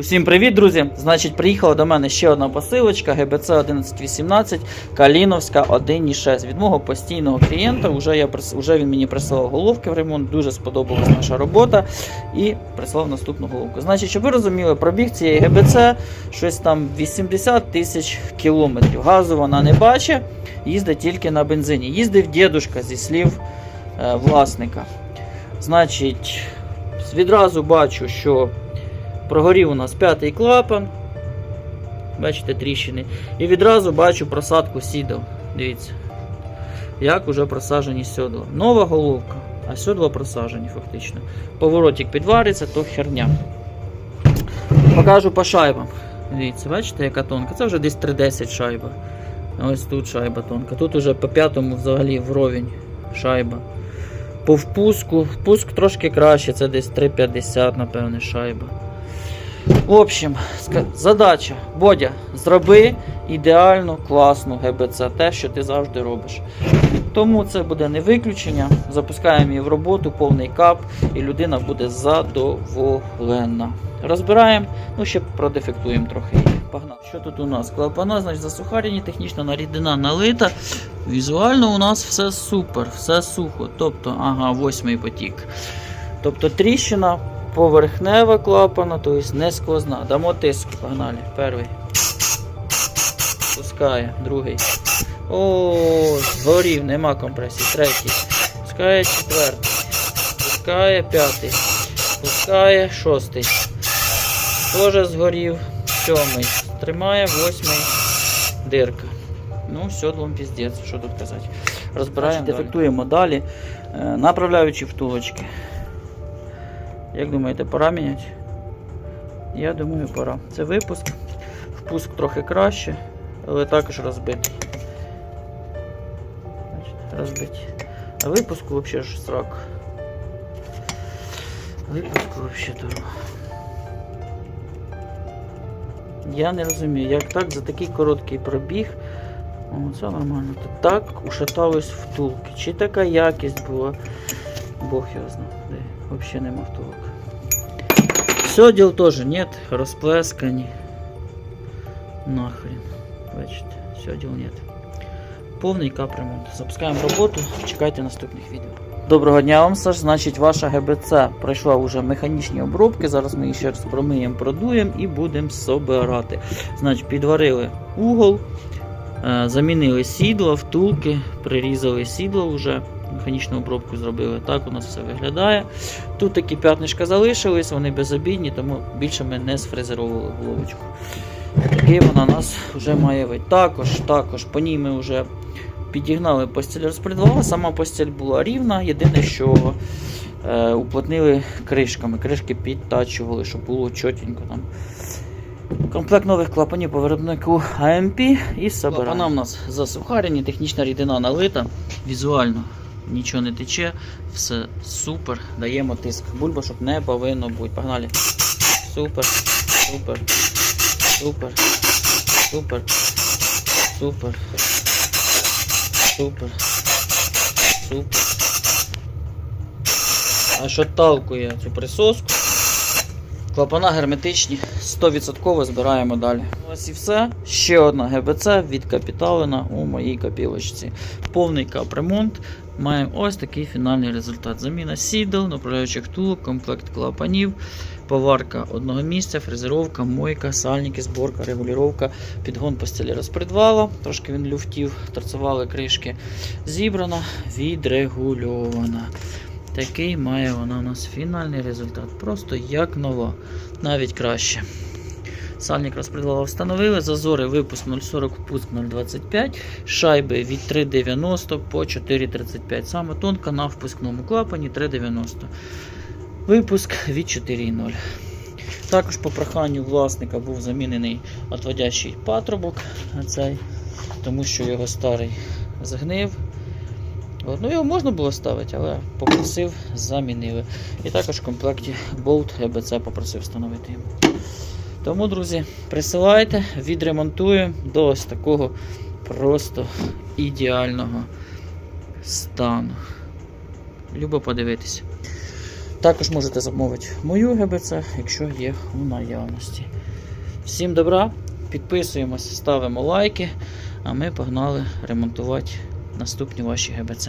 Усім привіт, друзі! Значить, приїхала до мене ще одна посилочка ГБЦ 1118 Каліновська 1.6 від мого постійного клієнта. Уже, я, уже він мені прислав головки в ремонт, дуже сподобалась наша робота і прислав наступну головку. Значить, щоб ви розуміли, пробіг цієї ГБЦ щось там 80 тисяч кілометрів. Газу вона не бачить, їздить тільки на бензині. Їздив дідушка зі слів е, власника. Значить, відразу бачу, що Прогорів у нас п'ятий клапан. Бачите, тріщини. І відразу бачу просадку сідал. Дивіться. Як уже просажені сьодла. Нова головка, а сьодла просажені фактично. Поворотик підвариться, то херня. Покажу по шайбам. Дивіться, бачите, яка тонка. Це вже десь 3,10 шайба. Ось тут шайба тонка. Тут уже по п'ятому взагалі вровень шайба. По впуску, впуск трошки краще, це десь 3,50, напевне, шайба. В общем, задача. Бодя, зроби ідеальну, класну ГБЦ, те, що ти завжди робиш. Тому це буде не виключення. Запускаємо її в роботу, повний кап, і людина буде задоволена. Розбираємо, ну ще продефектуємо трохи її. Погнали. Що тут у нас? Клапана, значить, засухарені, технічна рідина налита. Візуально у нас все супер, все сухо. Тобто, ага, восьмий потік. Тобто тріщина поверхнева клапана, тобто не сквозна. Дамо тиск, погнали. Перший. Пускає, другий. О, згорів, нема компресії. Третій. Пускає четвертий. Пускає п'ятий. Пускає шостий. Тоже згорів. Сьомий. Тримає восьмий. Дирка. Ну, сьодлом піздець, що тут казати. Розбираємо, дефектуємо далі. Е, Направляючи втулочки. Як думаєте, пора міняти? Я думаю, пора. Це випуск. Впуск трохи краще, але також розбитий. Розбиті. А випуску взагалі ж срак. Випуску взагалі дорога. Я не розумію, як так за такий короткий пробіг. О, це нормально. Так ушатались втулки. Чи така якість була? Бог його знає. Взагалі нема втулок. Сьоділ теж нет, розплескані. Нахрен. Бачите, сьоділ нет. Повний капремонт. Запускаємо роботу, чекайте наступних відео. Доброго дня вам, Саш. Значить, ваша ГБЦ пройшла вже механічні обробки. Зараз ми її ще раз промиємо, продуємо і будемо собирати. Значить, підварили угол, е, замінили сідло, втулки, прирізали сідло вже. Механічну обробку зробили. Так у нас все виглядає. Тут такі п'ятнишка залишились, вони безобідні, тому більше ми не сфрезеровували головочку. Такий вона у нас вже має вид. Також, також по ній ми вже підігнали постіль розпредвала. Сама постіль була рівна, єдине, що е, уплотнили кришками. Кришки підтачували, щоб було чотенько там. Комплект нових клапанів по виробнику АМП і собираємо. Клапана у нас засухарені, технічна рідина налита, візуально нічого не тече, все супер. Даємо тиск. Бульбашок не повинно бути. Погнали. Супер, супер, супер, супер, супер, супер, супер. Аж отталкує цю присоску. Клапана герметичні, 100% збираємо далі. Ось і все. Ще одна ГБЦ відкапіталена у моїй копілочці. Повний капремонт. Маємо ось такий фінальний результат. Заміна сідел, направляючих втулок, комплект клапанів, поварка одного місця, фрезеровка, мойка, сальники, зборка, регулювання, підгон постелі розпредвала. Трошки він люфтів, торцували кришки. Зібрана, відрегульована. Такий має вона у нас фінальний результат. Просто як нова, навіть краще. Сальник розпредвала встановили, зазори випуск 0,40, впуск 0,25, шайби від 3,90 по 4,35. Саме тонка на впускному клапані 3,90. Випуск від 4,0. Також по проханню власника був замінений отводящий патрубок, цей, тому що його старий згнив. Ну, його можна було ставити, але попросив, замінили. І також в комплекті болт ГБЦ попросив встановити. Тому, друзі, присилайте, відремонтую до ось такого просто ідеального стану. Любо подивитися. Також можете замовити мою ГБЦ, якщо є у наявності. Всім добра, підписуємося, ставимо лайки, а ми погнали ремонтувати наступні ваші ГБЦ.